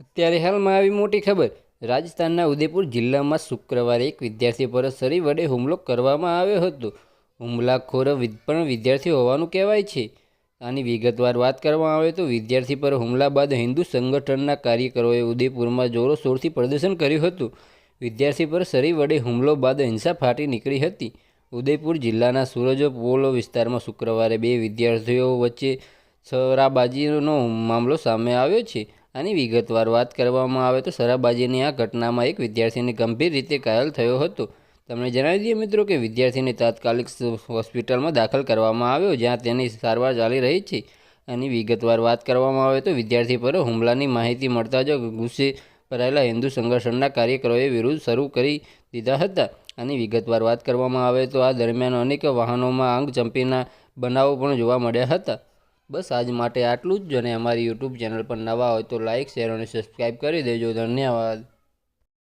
અત્યારે હાલમાં આવી મોટી ખબર. રાજસ્થાનના ઉદયપુર જિલ્લામાં શુક્રવારે એક વિદ્યાર્થી પર સરી વડે હુમલો કરવામાં આવ્યો હતો. હુમલાખોર પણ વિદ્યાર્થી હોવાનું કહેવાય છે. આની વિગતવાર વાત કરવામાં આવે તો વિદ્યાર્થી પર હુમલા બાદ હિન્દુ સંગઠનના કાર્યકરોએ ઉદયપુરમાં જોરશોરથી પ્રદર્શન કર્યું હતું. વિદ્યાર્થી પર સરી વડે હુમલો બાદ હિંસા ફાટી નીકળી હતી. ઉદયપુર જિલ્લાના સૂરજ પોલો વિસ્તારમાં શુક્રવારે બે વિદ્યાર્થીઓ વચ્ચે છરાબાજીનો મામલો સામે આવ્યો છે. આની વિગતવાર વાત કરવામાં આવે તો શરાબાજીની આ ઘટનામાં એક વિદ્યાર્થીને ગંભીર રીતે ઘાયલ થયો હતો. તમને જણાવી દઈએ મિત્રો કે વિદ્યાર્થીને તાત્કાલિક હોસ્પિટલમાં દાખલ કરવામાં આવ્યો, જ્યાં તેની સારવાર ચાલી રહી છે. આની વિગતવાર વાત કરવામાં આવે તો વિદ્યાર્થી પર હુમલાની માહિતી મળતા જ ગુસ્સે ભરાયેલા હિન્દુ સંગઠનના કાર્યકરોએ વિરોધ શરૂ કરી દીધા હતા. આની વિગતવાર વાત કરવામાં આવે તો આ દરમિયાન અનેક વાહનોમાં આંગ ચંપીના બનાવો પણ જોવા મળ્યા હતા. બસ આજ માટે આટલું જ ને અમારી યુટ્યુબ ચેનલ પર નવા હોય તો લાઇક શેર અને સબસ્ક્રાઈબ કરી દેજો. ધન્યવાદ.